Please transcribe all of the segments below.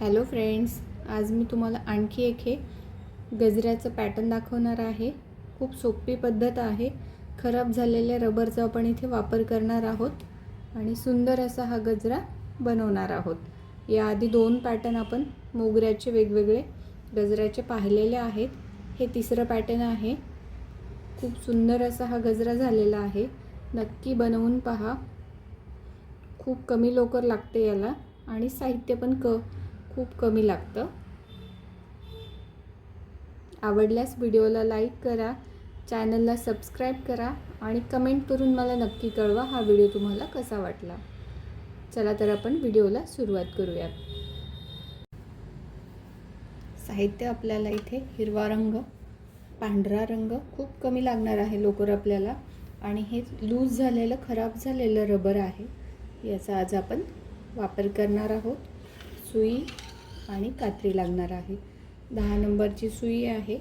Hello friends आज मी तुम्हाला आणखी एक हे गजऱ्याचं पॅटर्न दाखवणार आहे. खूप सोपी पद्धत आहे. खराब झालेल्या रबरचा आपण इथे वापर करणार आहोत आणि सुंदर असा हा गजरा बनवणार आहोत. याआधी दोन पॅटर्न आपण मोगऱ्याचे वेगवेगळे गजऱ्याचे पाहिलेले आहेत. हे तिसरं पॅटर्न आहे. खूप सुंदर असा हा गजरा झालेला आहे. नक्की बनवून पहा. खूप कमी लोकर लागते याला आणि साहित्य पण क खूप कमी लागतं. आवडल्यास व्हिडिओला लाईक करा चॅनलला सबस्क्राईब करा आणि कमेंट करून मला नक्की कळवा हा व्हिडिओ तुम्हाला कसा वाटला. चला तर आपण व्हिडिओला सुरुवात करूयात. साहित्य आपल्याला इथे हिरवा रंग पांढरा रंग खूप कमी लागणार आहे लोकर आपल्याला आणि हे लूज झालेलं खराब झालेलं रबर आहे. याचा आज आपण वापर करणार आहोत. सुई आणि कात्री लागणार आहे. दहा नंबरची सुई आहे.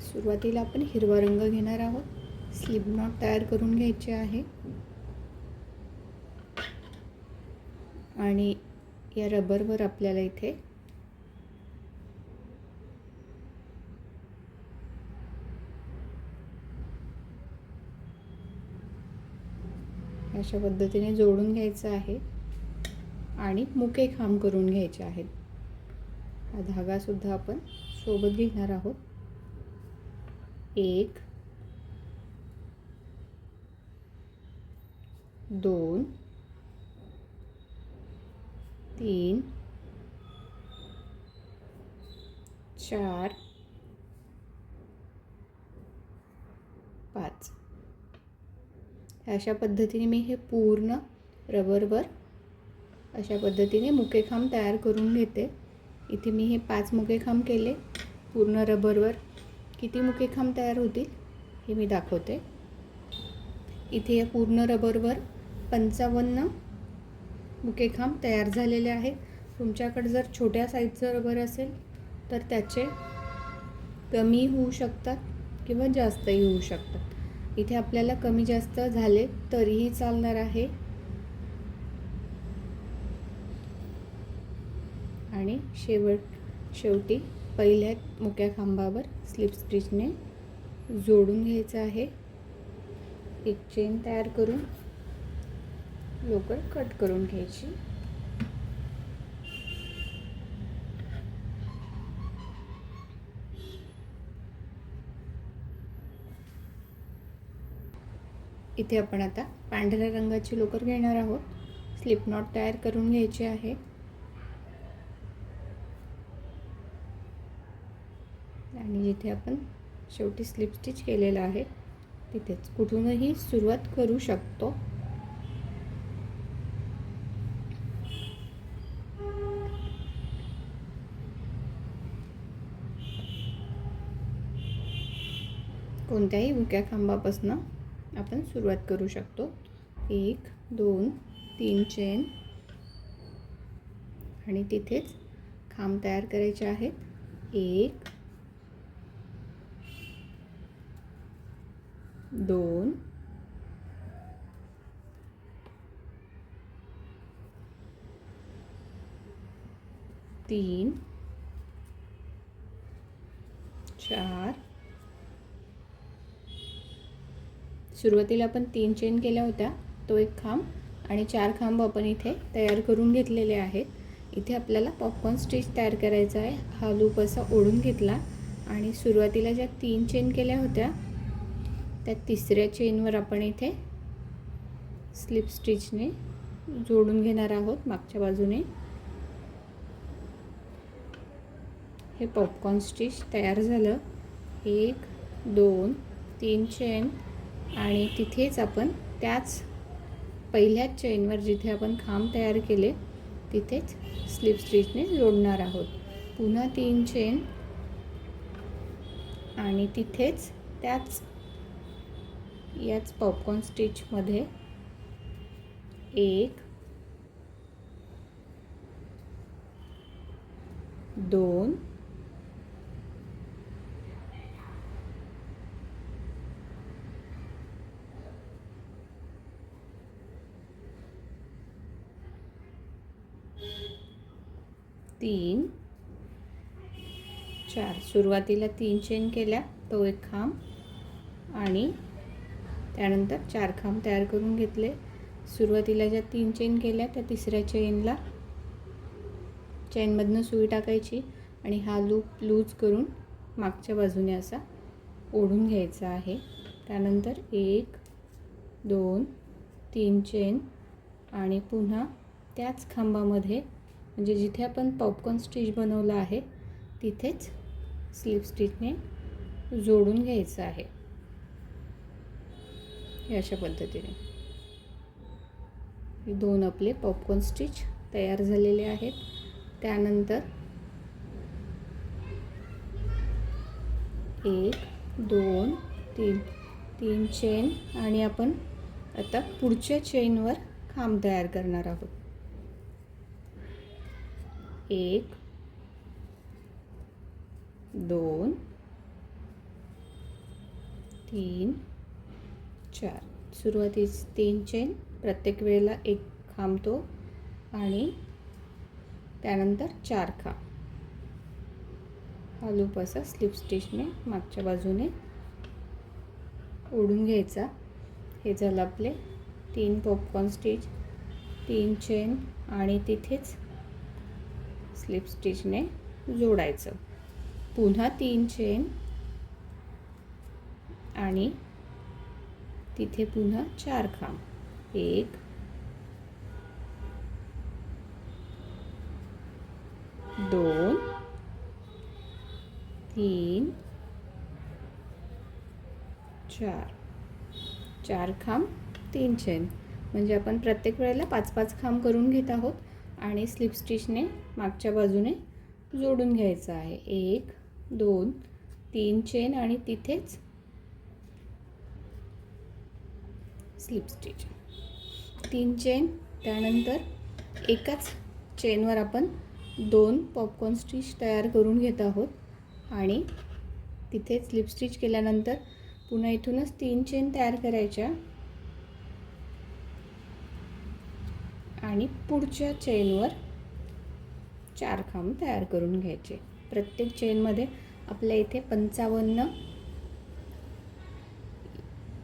सुरुवातीला आपण हिरवा रंग घेणार आहोत. स्लिप नॉट तयार करून घ्यायचे आहे. आणि या रबरवर आपल्याला इथे अशा पद्धतीने जोडून घ्यायचं आहे. आणि मुके खांब करून घ्यायचे आहेत. हा धागासुद्धा आपण सोबत घेणार आहोत. एक दोन तीन चार पाच. अशा पद्धतीने मी हे पूर्ण रबरवर अशा पद्धतीने मुकेखांब तयार करून घेते. इथे मी हे पाच मुकेखांब केले पूर्ण रबरवर. किती मुकेखांब तयार होतील हे मी दाखवते. इथे या पूर्ण रबरवर पंचावन्न मुकेखांब तयार झालेले आहेत. तुमच्याकडे जर छोट्या साईजचं रबर असेल तर त्याचे कमी होऊ शकतात किंवा जास्तही होऊ शकतात. इथे आपल्याला कमी जास्त झाले तरीही चालणार आहे. आणि शेवट शेवटी पहिल्या मुक्या खांबावर स्लिप स्टिचने जोडून घ्यायचं आहे. एक चेन तयार करून लोकर कट करून घ्यायची. इथे आपण आता पांढऱ्या रंगाची लोकर घेणार आहोत. स्लिप नॉट तयार करून घ्यायची आहे. आणि जिथे आपण शेवटी स्लिप स्टिच केलेलं आहे तिथेच. कुठूनही सुरुवात करू शकतो. कोणत्याही मुक्या खांबापासनं आपण सुरुवात करू शकतो. एक दोन तीन चेन आणि तिथेच खांब तयार करायचे आहेत. एक दोन. तीन. चार. सुरुवातीला आपण तीन चेन केल्या होत्या. तो एक खांब आणि चार खांब आपण इथे तयार करून घेतलेले आहेत. इथे आपल्याला पॉपकॉर्न स्टिच तयार करायचा आहे. हा लूप असा ओढून घेतला आणि सुरुवातीला ज्या तीन चेन केल्या होत्या त्या तिसऱ्या चेनवर आपण इथे स्लिप स्टिचने जोडून घेणार आहोत मागच्या बाजूने. हे पॉपकॉर्न स्टिच तयार झालं. एक दोन तीन चेन आणि तिथेच आपण त्याच पहिल्याच चेनवर जिथे आपण खांब तयार केले तिथेच स्लिप स्टिचने जोडणार आहोत. पुन्हा तीन चेन आणि तिथेच त्याच याच पॉपकॉर्न स्टिचमध्ये एक दोन तीन चार. सुरुवातीला तीन चेन केल्या तो एक खांब आणि त्यानंतर चार खांब तयार करून घेतले. सुरुवातीला ज्या तीन चेन केल्या त्या तिसऱ्या चेनला चेनमधनं सुई टाकायची आणि हा लूप लूज करून मागच्या बाजूने असा ओढून घ्यायचा आहे. त्यानंतर एक दोन तीन चेन आणि पुन्हा त्याच खांबामध्ये म्हणजे जिथे आपण पॉपकॉर्न स्टिच बनवलं आहे तिथेच स्लिप स्टिचने जोडून घ्यायचं आहे. हे अशा पद्धतीने. दोन आपले पॉपकॉर्न स्टिच तयार झालेले आहेत. त्यानंतर एक दोन तीन. तीन चेन आणि आपण आता पुढच्या चेनवर खांब तयार करणार आहोत. एक दोन तीन चार. सुरुवातीस तीन चेन प्रत्येक वेळेला एक खांबतो आणि त्यानंतर चार खांब. हा लूप असा स्लिप स्टिचने मागच्या बाजूने ओढून घ्यायचा. हे झालं आपले तीन पॉपकॉर्न स्टिच तीन चेन आणि तिथेच स्लिप स्टिचने जोडायचं. पुन्हा तीन चेन आणि तिथे पुन्हा चार खांब. एक. दोन. तीन. चार. चार खांब तीन चेन म्हणजे आपण प्रत्येक वेळेला पाच पाच खांब करून घेत आहोत आणि स्लिप स्टिचने मागच्या बाजूने जोडून घ्यायचं आहे. एक दोन तीन चेन आणि तिथेच स्लिप स्टिच. तीन चेन त्यानंतर एकाच चेनवर आपण दोन पॉपकॉर्न स्टिच तयार करून घेत आहोत. आणि तिथे स्लिप स्टिच केल्यानंतर पुन्हा इथूनच तीन चेन तयार करायच्या. आणि पुढच्या चेनवर चार खांब तयार करून घ्यायचे. प्रत्येक चेनमध्ये आपल्या इथे पंचावन्न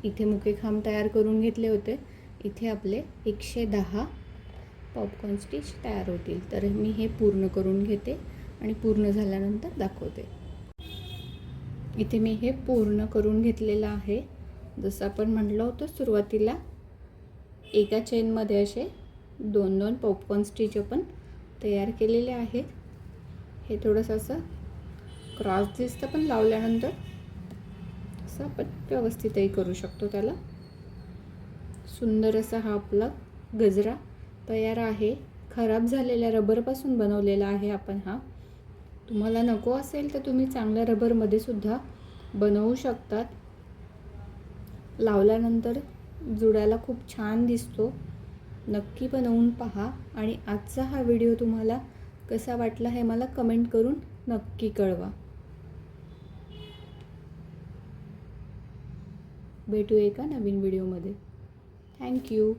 इथे मुके खांब तयार करून घेतले होते. इथे आपले एकशे दहा पॉपकॉर्न स्टिच तयार होतील. तर मी हे पूर्ण करून घेते आणि पूर्ण झाल्यानंतर दाखवते. इथे मी हे पूर्ण करून घेतलेलं आहे. जसं आपण म्हटलं होतं सुरुवातीला एका चेनमध्ये असे दोन दोन पॉपकॉर्न स्टिच आपण तयार केलेले आहेत. हे थोडंसं असं क्रॉस दिसतं पण लावल्यानंतर असं आपण व्यवस्थितही करू शकतो त्याला. सुंदर असा हा आपला गजरा तयार आहे. खराब झालेल्या रबरपासून बनवलेला आहे आपण हा. तुम्हाला नको असेल तर तुम्ही चांगल्या रबरमध्ये सुद्धा बनवू शकतात. लावल्यानंतर जुड्याला खूप छान दिसतो. नक्की बनवून पहा आणि आजचा हा व्हिडिओ तुम्हाला कसा वाटला हे मला कमेंट करून नक्की कळवा. भेटू एका नवीन व्हिडिओमध्ये. थँक्यू